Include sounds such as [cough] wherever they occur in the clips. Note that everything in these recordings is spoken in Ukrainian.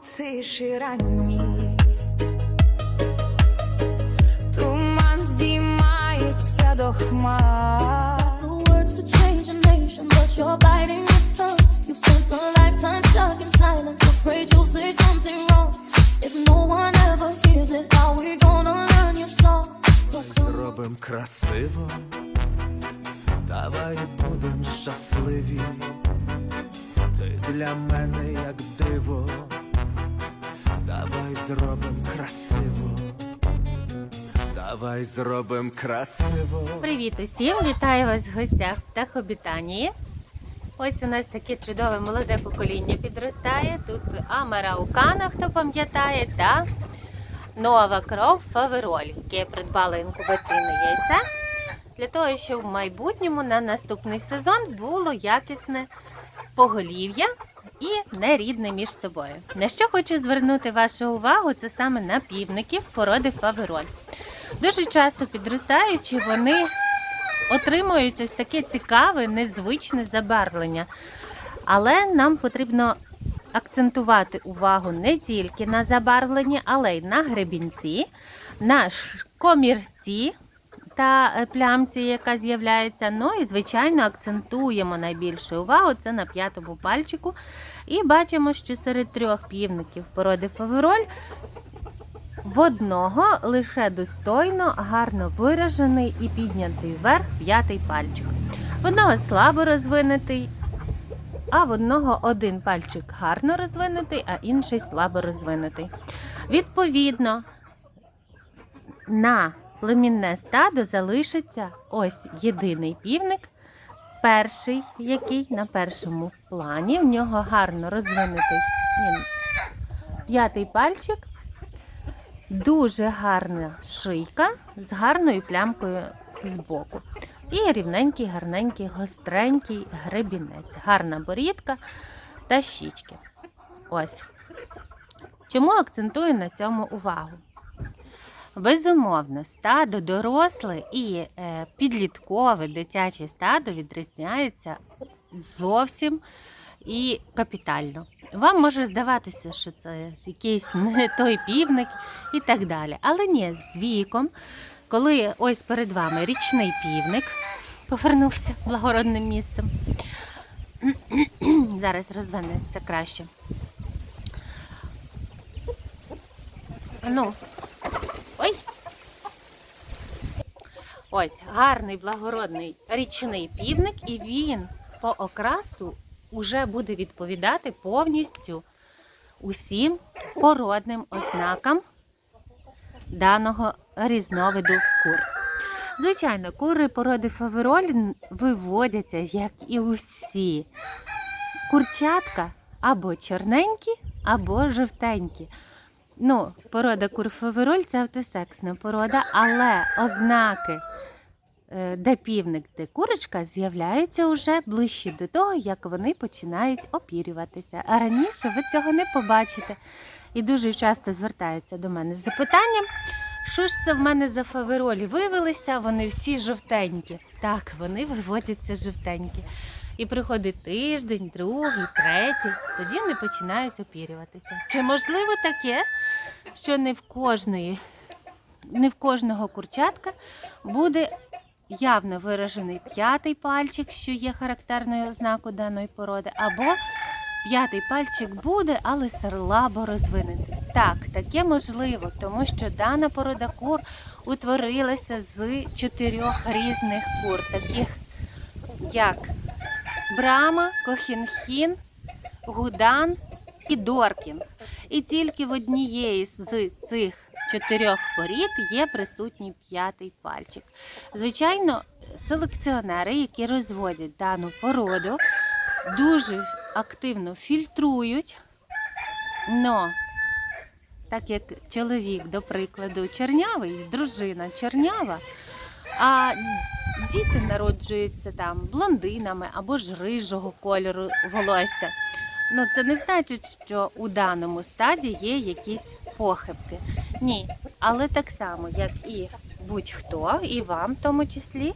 Карпатський звук у тиші ранній. Туман здіймається до хмар. The words to давай зробим красиво. Привіт усім! Вітаю вас в гостях в Птахобітанії. Ось у нас таке чудове молоде покоління підростає. Тут Амараукана, хто пам'ятає, та нова кров Фавероль, яке придбала інкубаційне яйце. Для того, щоб в майбутньому на наступний сезон було якісне поголів'я і нерідне між собою. На що хочу звернути вашу увагу, це саме на півників породи Фавероль. Дуже часто підростаючи, вони отримують ось таке цікаве, незвичне забарвлення. Але нам потрібно акцентувати увагу не тільки на забарвленні, але й на гребінці, на комірці та е, плямці, яка з'являється. Ну і, звичайно, акцентуємо найбільшу увагу це на п'ятому пальчику. І бачимо, що серед трьох півників породи фавероль в одного лише достойно, гарно виражений і піднятий вверх п'ятий пальчик. В одного слабо розвинутий, а в одного один пальчик гарно розвинутий, а інший слабо розвинутий. Відповідно, на племінне стадо залишиться ось єдиний півник, перший, який на першому плані. В нього гарно розвинутий п'ятий пальчик. Дуже гарна шийка з гарною плямкою збоку. І рівненький, гарненький, гостренький гребінець. Гарна борідка та щічки. Ось. Чому акцентую на цьому увагу? Безумовно, стадо доросле і е, підліткове дитяче стадо відрізняється зовсім і капітально. Вам може здаватися, що це якийсь [laughs] не той півник і так далі. Але ні, з віком, коли ось перед вами річний півник повернувся благородним місцем. [clears throat] Зараз розвернеться краще. Ну, ой. Ось гарний благородний річний півник, і він по окрасу уже буде відповідати повністю усім породним ознакам даного різновиду кур. Звичайно, кури породи фавероль виводяться, як і усі. Курчатка або чорненькі, або жовтенькі. Ну, порода кур фавероль це автосексна порода, але ознаки де півник, де курочка з'являються вже ближче до того, як вони починають опірюватися. А раніше ви цього не побачите. І дуже часто звертаються до мене з запитанням, що ж це в мене за фаверолі вивелися, вони всі жовтенькі. Так, вони виводяться жовтенькі. І приходить тиждень, другий, третій, тоді вони починають опірюватися. Чи можливо таке, що не в кожної, не в кожного курчатка буде явно виражений п'ятий пальчик, що є характерною ознакою даної породи, або п'ятий пальчик буде, але слабо розвинений. Так, таке можливо, тому що дана порода кур утворилася з чотирьох різних кур, таких як Брама, Кохінхін, Гудан і Доркінг. І тільки в однієї з цих чотирьох порід є присутній п'ятий пальчик. Звичайно, селекціонери, які розводять дану породу, дуже активно фільтрують. Но так як чоловік, до прикладу, чорнявий, дружина чорнява, а діти народжуються там блондинами або ж рижого кольору волосся. Ну, це не значить, що у даному стаді є якісь похибки. Ні. Але так само, як і будь-хто, і вам в тому числі,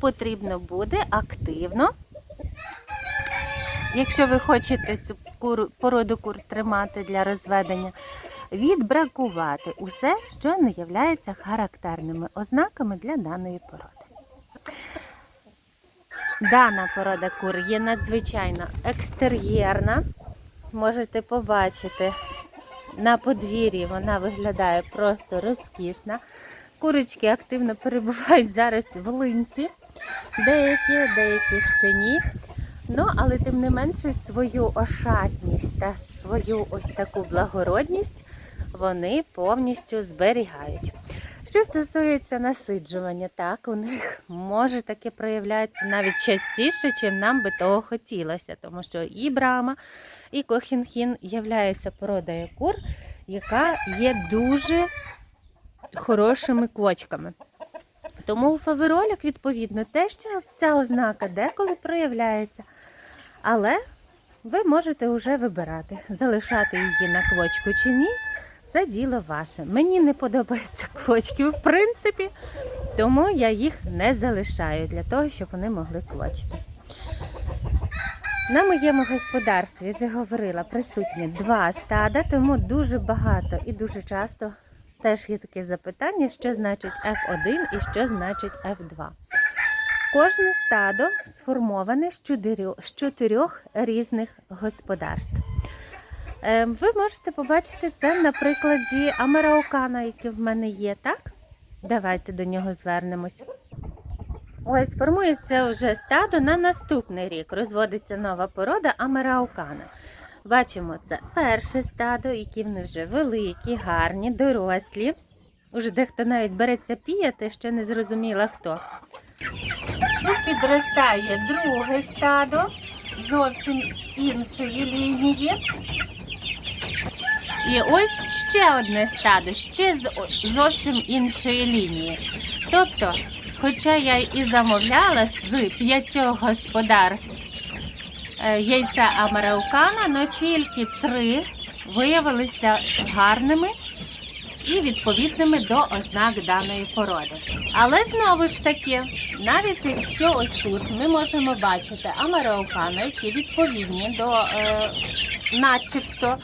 потрібно буде активно якщо ви хочете цю породу кур тримати для розведення, відбракувати усе, що не є характерними ознаками для даної породи. Дана порода кур є надзвичайно екстер'єрна. Можете побачити на подвір'ї вона виглядає просто розкішна. Курочки активно перебувають зараз в линці. Деякі, деякі ще ні. Ну, але тим не менше свою ошатність та свою ось таку благородність вони повністю зберігають. Що стосується насиджування, так, у них може таке проявлятися навіть частіше, чим нам би того хотілося, тому що і брама, і кохінхін являються породою кур, яка є дуже хорошими квочками. Тому у фаверолях, відповідно, теж ця- ця ознака деколи проявляється. Але ви можете вже вибирати, залишати її на квочку чи ні. Це діло ваше. Мені не подобаються квочки, в принципі, тому я їх не залишаю для того, щоб вони могли квочити. На моєму господарстві вже говорила присутні два стада, тому дуже багато і дуже часто теж є таке запитання, що значить F1 і що значить F2. Кожне стадо сформоване з чотирьох, різних господарств. Е, Ви можете побачити це на прикладі Амераукана, який в мене є, так? Давайте до нього звернемось. Ось формується вже стадо на наступний рік. Розводиться нова порода Амераукана. Бачимо, це перше стадо, які вони вже великі, гарні, дорослі. Уже дехто навіть береться піяти, ще не зрозуміла хто. Тут підростає друге стадо, зовсім з іншої лінії. І ось ще одне стадо, ще з зовсім іншої лінії. Тобто, хоча я і замовляла з п'ятьох господарств е, яйця Американа, але тільки три виявилися гарними і відповідними до ознак даної породи. Але знову ж таки, навіть якщо ось тут ми можемо бачити Американа, які відповідні до е, начебто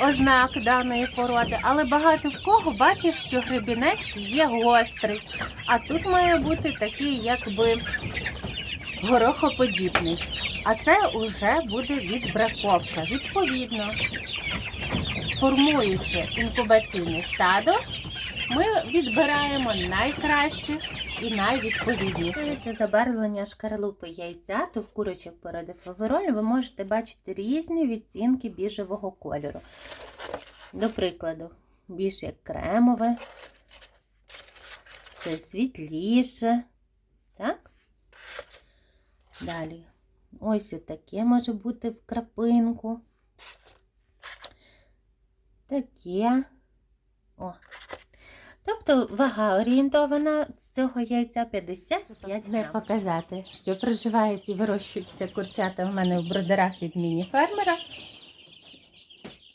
ознак даної породи, але багато в кого бачиш, що гребінець є гострий, а тут має бути такий, якби горохоподібний. А це вже буде відбраковка. Відповідно, формуючи інкубаційне стадо, ми відбираємо найкраще і найвідповідніше. Це забарвлення шкарлупи яйця, то в курочок породи фавероль ви можете бачити різні відтінки біжевого кольору. До прикладу, більш як кремове, це світліше. Так? Далі. Ось таке може бути в крапинку. Таке. О. Тобто вага орієнтована цього яйця 55 Не показати, що проживають і вирощуються курчата в мене в бродерах від міні-фермера.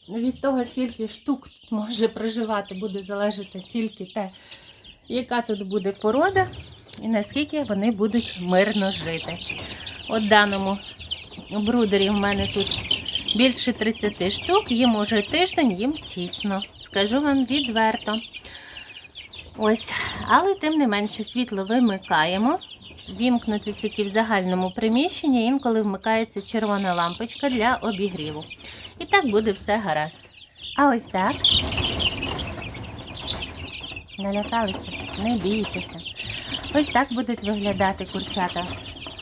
Від того, скільки штук тут може проживати, буде залежати тільки те, яка тут буде порода і наскільки вони будуть мирно жити. От даному брудері в мене тут більше 30 штук, їм уже тиждень, їм тісно. Скажу вам відверто. Ось, але тим не менше світло вимикаємо. Вімкнути тільки в загальному приміщенні, інколи вмикається червона лампочка для обігріву. І так буде все гаразд. А ось так. Налякалися, не бійтеся. Ось так будуть виглядати курчата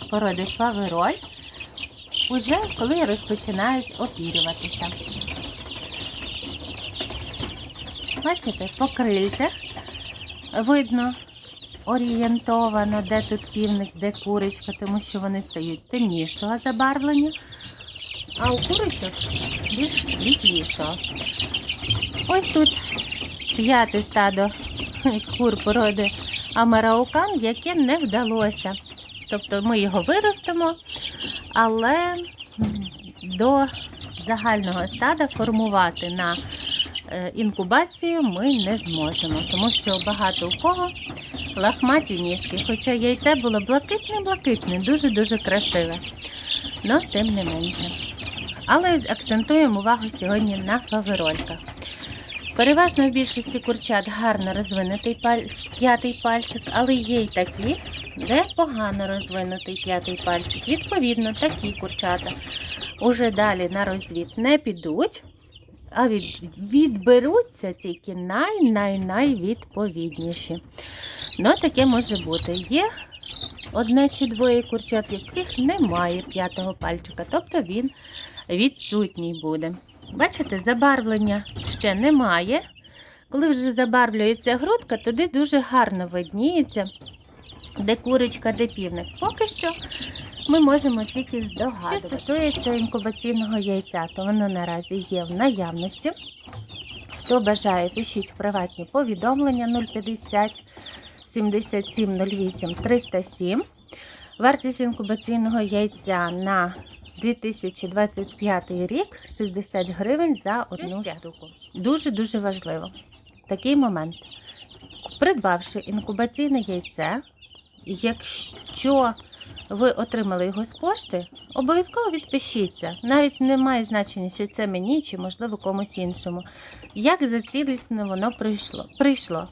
породи фавероль, уже коли розпочинають опірюватися. Бачите, по крильцях видно орієнтовано, де тут півник, де курочка, тому що вони стають темнішого забарвлення, а у курочок більш світлішого. Ось тут п'яте стадо кур породи Амараукан, яке не вдалося. Тобто ми його виростимо, але до загального стада формувати на інкубацію ми не зможемо, тому що багато у кого лахматі ніжки, хоча яйце було блакитне-блакитне, дуже-дуже красиве. Но тим не менше. Але акцентуємо увагу сьогодні на фаверольках. Переважно в більшості курчат гарно розвинутий п'ятий пальчик, але є й такі, де погано розвинутий п'ятий пальчик. Відповідно, такі курчата уже далі на розвід не підуть, а від, відберуться тільки най-най-найвідповідніші. Ну, таке може бути. Є одне чи двоє курчат, яких немає п'ятого пальчика, тобто він відсутній буде. Бачите, забарвлення ще немає. Коли вже забарвлюється грудка, тоді дуже гарно видніється, де курочка, де півник. Поки що ми можемо тільки здогадувати. Що стосується інкубаційного яйця, то воно наразі є в наявності. Хто бажає, пишіть приватні повідомлення 050 77 08 307. Вартість інкубаційного яйця на 2025 рік 60 гривень за одну штуку. Дуже-дуже важливо. Такий момент. Придбавши інкубаційне яйце, якщо ви отримали його з пошти, обов'язково відпишіться. Навіть не має значення, що це мені чи, можливо, комусь іншому. Як за цілісно воно прийшло. прийшло.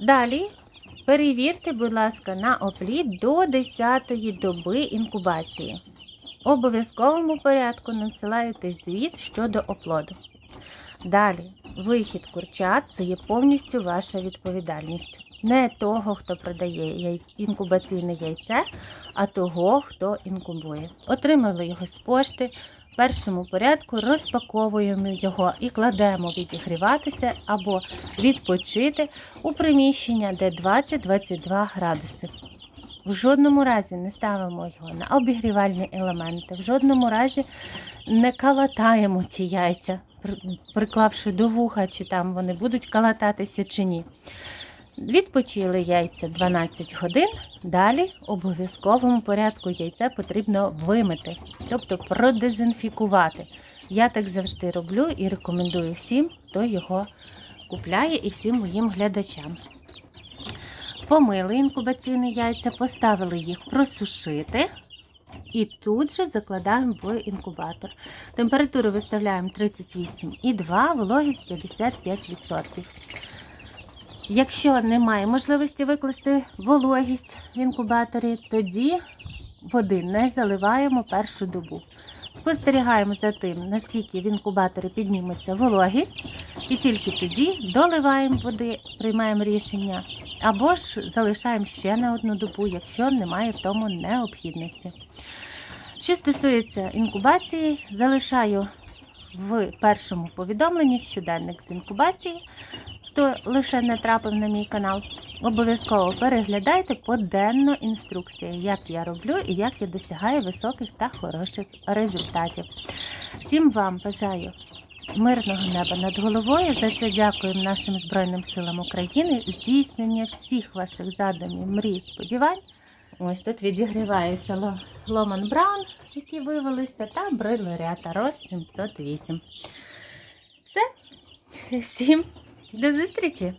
Далі перевірте, будь ласка, на опліт до 10-ї доби інкубації. Обов'язковому порядку надсилаєте звіт щодо оплоду. Далі, вихід курчат це є повністю ваша відповідальність. Не того, хто продає інкубаційне яйце, а того, хто інкубує. Отримали його з пошти. В першому порядку розпаковуємо його і кладемо відігріватися або відпочити у приміщення, де 20-22 градуси. В жодному разі не ставимо його на обігрівальні елементи, в жодному разі не калатаємо ці яйця, приклавши до вуха, чи там вони будуть калататися чи ні. Відпочили яйця 12 годин. Далі в обов'язковому порядку яйце потрібно вимити, тобто продезінфікувати. Я так завжди роблю і рекомендую всім, хто його купляє, і всім моїм глядачам. Помили інкубаційні яйця, поставили їх просушити. І тут же закладаємо в інкубатор. Температуру виставляємо 38,2, вологість 55%. Якщо немає можливості викласти вологість в інкубаторі, тоді води не заливаємо першу добу. Спостерігаємо за тим, наскільки в інкубаторі підніметься вологість, і тільки тоді доливаємо води, приймаємо рішення, або ж залишаємо ще на одну добу, якщо немає в тому необхідності. Що стосується інкубації, залишаю в першому повідомленні щоденник з інкубації. Хто лише не трапив на мій канал, обов'язково переглядайте поденно інструкції, як я роблю і як я досягаю високих та хороших результатів. Всім вам бажаю мирного неба над головою. За це дякуємо нашим Збройним силам України, здійснення всіх ваших задумів, мрій, сподівань. Ось тут відігріваються Ло- Ломан Браун, які вивелися, та брилерята Рос 708. Все. [laughs] Всім до зустрічі!